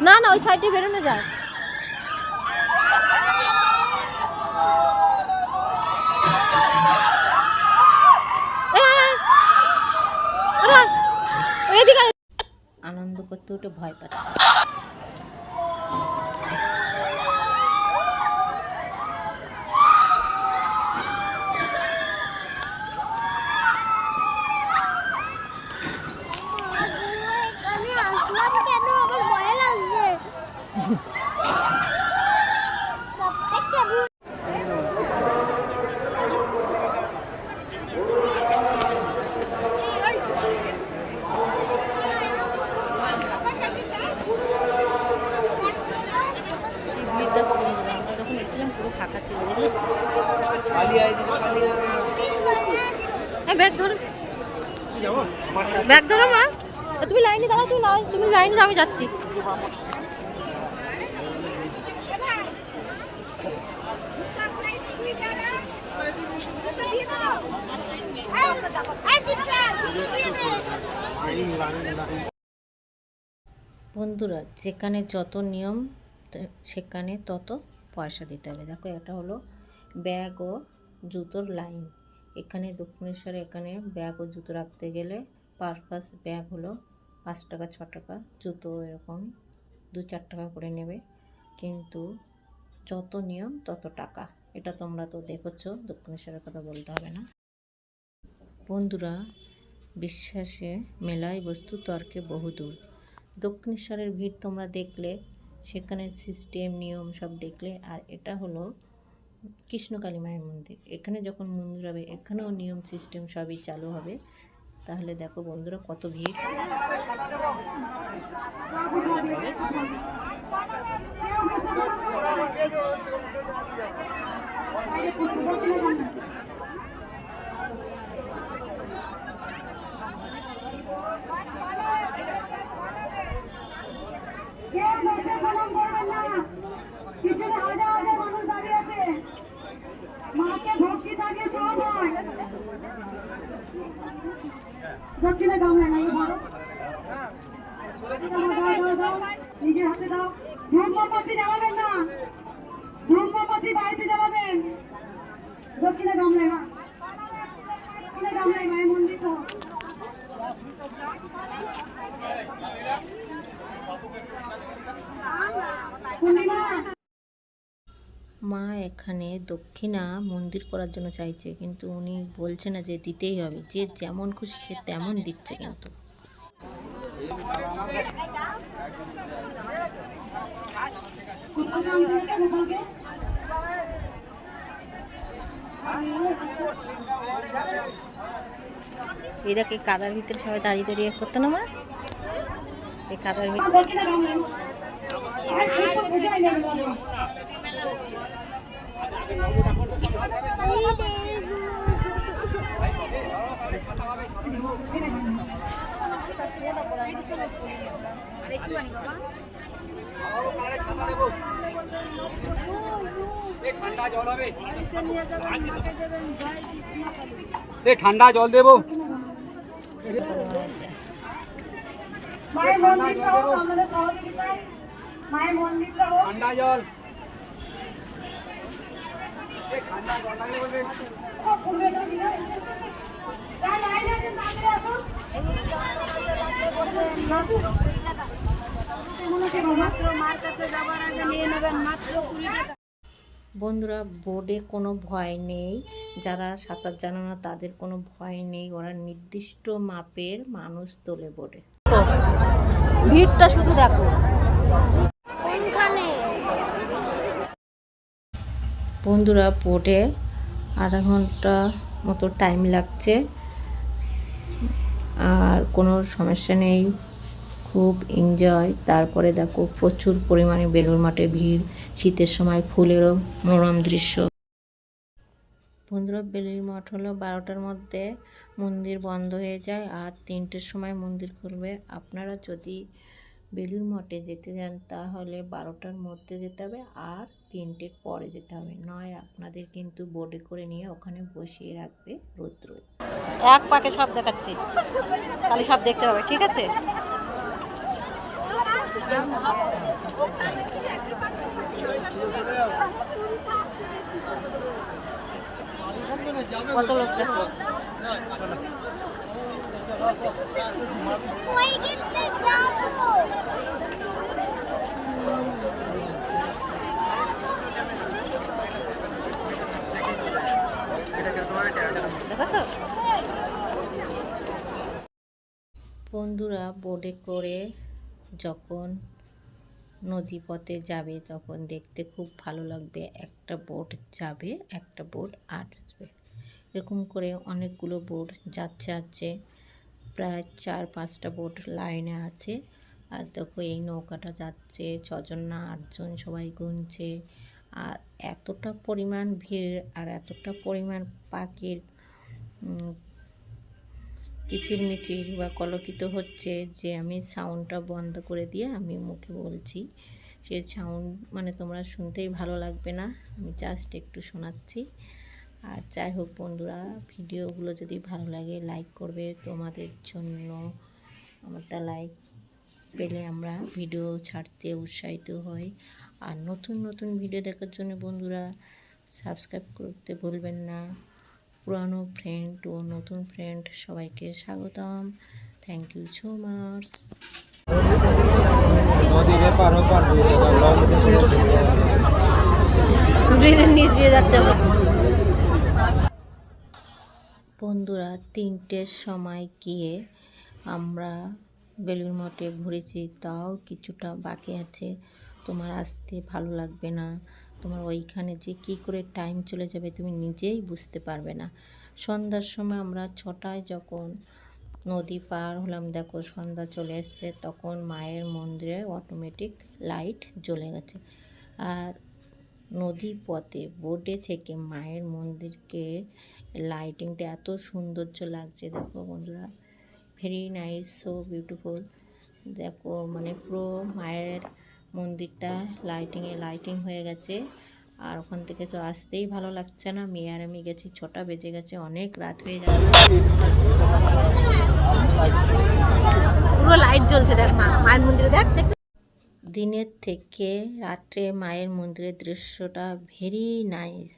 না না ওই সাইডে বেরোনো যায়। আনন্দ করতে উঠে ভয় পাচ্ছে আমি আসলাম কেন আমার ভয় লাগছে প্রত্যেকটা ভূত এই ভিড়টা কমে যাবে আমরা যখন এসেছিলাম পুরো ফাঁকা ছিল দেখলে এই ব্যাগ ধরো। ব্যাগ ধরো মা। তুমি লাইনে দাঁড়াও তুমি লাইন তুমি লাইনে আমি যাচ্ছি। বন্ধুরা, যেখানে যত নিয়ম সেখানে তত পয়সা দিতে হবে। দেখো, এটা হলো ব্যাগ ও জুতোর লাইন। এখানে দক্ষিণেশ্বরে এখানে ব্যাগ ও জুতো রাখতে গেলে পারপাস ব্যাগ হলো পাঁচ টাকা, ছ টাকা। জুতো এরকম দু চার টাকা করে নেবে। কিন্তু যত নিয়ম, তত টাকা। এটা তোমরা তো দেখেছ, দক্ষিণেশ্বরের কথা বলতে হবে না। বন্ধুরা, বিশ্বাসে মেলায় বস্তু তর্কে বহুদূর। দক্ষিণেশ্বরের ভিড় তোমরা দেখলে, সেখানে সিস্টেম, নিয়ম সব দেখলে। আর এটা হলো কৃষ্ণকালী মায়ের মন্দির। এখানে যখন মন্দির হবে, এখানেও নিয়ম, সিস্টেম সবই চালু হবে। তাহলে দেখো বন্ধুরা, কত ভিড় কেউ বসে প্রণাম করবেন না পিছনে হাজার হাজার মানুষ দাঁড়িয়ে আছে মাকে ভক্তি থাকে সব হয় দক্ষিণে গামলায় নাই বলো দাও, দাও, দাও, দাও। মা এখানে দক্ষিণা মন্দির করার জন্য চাইছে, কিন্তু উনি বলছে না যে দিতেই হবে। যে যেমন খুশি সে তেমন দিচ্ছে কিন্তু। এরা কি কাদার ভিতরে সবাই দাঁড়িয়ে দাঁড়িয়ে করতো না মা? এই কাদার ভিতরে দক্ষিণে গামলায় আর ঠিক তো বুঝাই নেই বলো ঠান্ডা জল হবে। এ ঠান্ডা জল দেবো। মায়ের মন্দিরটা হোক আমাদের সহযোগিতায় মায়ের মন্দিরটা হোক ঠান্ডা জল ও, ফুলবে তো দিলে। যার লাইন আছে তাড়াতাড়ি আসুন। কেমন আছে বাবা? বন্ধুরা বোর্ডে কোনো ভয় নেই। যারা সাঁতার জানে না তাদের কোনো ভয় নেই। ওরা নির্দিষ্ট মাপের মানুষ তোলে বোর্ডে। ভিড়টা শুধু দেখো। বন্ধুরা বোর্ডে আধা ঘণ্টা মতো টাইম লাগছে। আর কোনো সমস্যা নেই। খুব এনজয় তারপরে দেখো প্রচুর পরিমাণে বেলুর মাঠে ভিড়। শীতের সময় ফুলেরও মনোরম দৃশ্য। বন্ধুরা বেলুর মঠ হলো বারোটার মধ্যে মন্দির বন্ধ হয়ে যায় আর তিনটের সময় মন্দির খুলবে। আপনারা যদি বেলুর মঠে যেতে যান, তাহলে বারোটার মধ্যে যেতে হবে আর তিনটের পরে যেতে হবে। নয়, আপনাদের কিন্তু বোর্ডে করে নিয়ে ওখানে বসিয়ে রাখবে রোদ্র। এক পাকে সব দেখাচ্ছি। তাহলে সব দেখতে হবে ঠিক আছে? কত লোক দেখো? দেখেছ? বন্ধুরা বোর্ডে করে যখন নদী পথে যাবে তখন দেখতে খুব ভালো লাগবে। একটা বোট যাবে, একটা বোট আসবে। এরকম করে অনেকগুলো বোট যাচ্ছে আছে প্রায় চার, পাঁচটা বোট লাইনে আছে। আর দেখো এই নৌকাটা যাচ্ছে, ছজন না আটজন সবাই গুনছে। আর এতটা পরিমাণ ভিড় আর এতটা পরিমাণ পাখির কিচিরমিচির বা কলকিত হচ্ছে যে আমি সাউন্ডটা বন্ধ করে দিয়ে আমি মুখে বলছি। সে সাউন্ড মানে তোমরা শুনতেই ভালো লাগবে না, আমি জাস্ট একটু শোনাচ্ছি। আর যাই হোক বন্ধুরা, ভিডিওগুলো যদি ভালো লাগে লাইক করবে, তোমাদের জন্য আমারটা লাইক পেলে আমরা ভিডিও ছাড়তে উৎসাহিত হই। আর নতুন নতুন ভিডিও দেখার জন্য বন্ধুরা সাবস্ক্রাইব করতে ভুলবেন না। পুরানো ফ্রেন্ড ও নতুন ফ্রেন্ড সবাইকে স্বাগতম। থ্যাংক ইউ সো মাচ নিচ দিয়ে যাচ্ছে বন্ধুরা তিনটের সময় গিয়ে আমরা বেলুর মঠে ঘুরেছি তাও কিছুটা বাকি আছে। তোমার আসতে ভালো লাগবে না। তোমার ওইখানে যে কী করে টাইম চলে যাবে তুমি নিজেই বুঝতে পারবে না। সন্ধ্যার সময় আমরা ছটায় যখন নদী পার হলাম, দেখো সন্ধ্যা চলে এসছে, তখন মায়ের মন্দিরে অটোমেটিক লাইট জ্বলে গেছে। আর নদী পথে বোটে থেকে মায়ের মন্দিরকে লাইটিংটা এত সৌন্দর্য লাগছে, দেখো বন্ধুরা। ভেরি নাইস সো বিউটিফুল দেখো মানে পুরো মায়ের মন্দিরটা লাইটিংয়ে লাইটিং হয়ে গেছে। আর ওখান থেকে তো আসতেই ভালো লাগছে না। মেয়ে আর আমি গেছি ছটা বেজে গেছে অনেক রাত হয়ে যাচ্ছে। পুরো লাইট জ্বলছে দেখ মা মায়ের মন্দিরে দেখ দিনের থেকে রাত্রে মায়ের মন্দিরের দৃশ্যটা ভেরি নাইস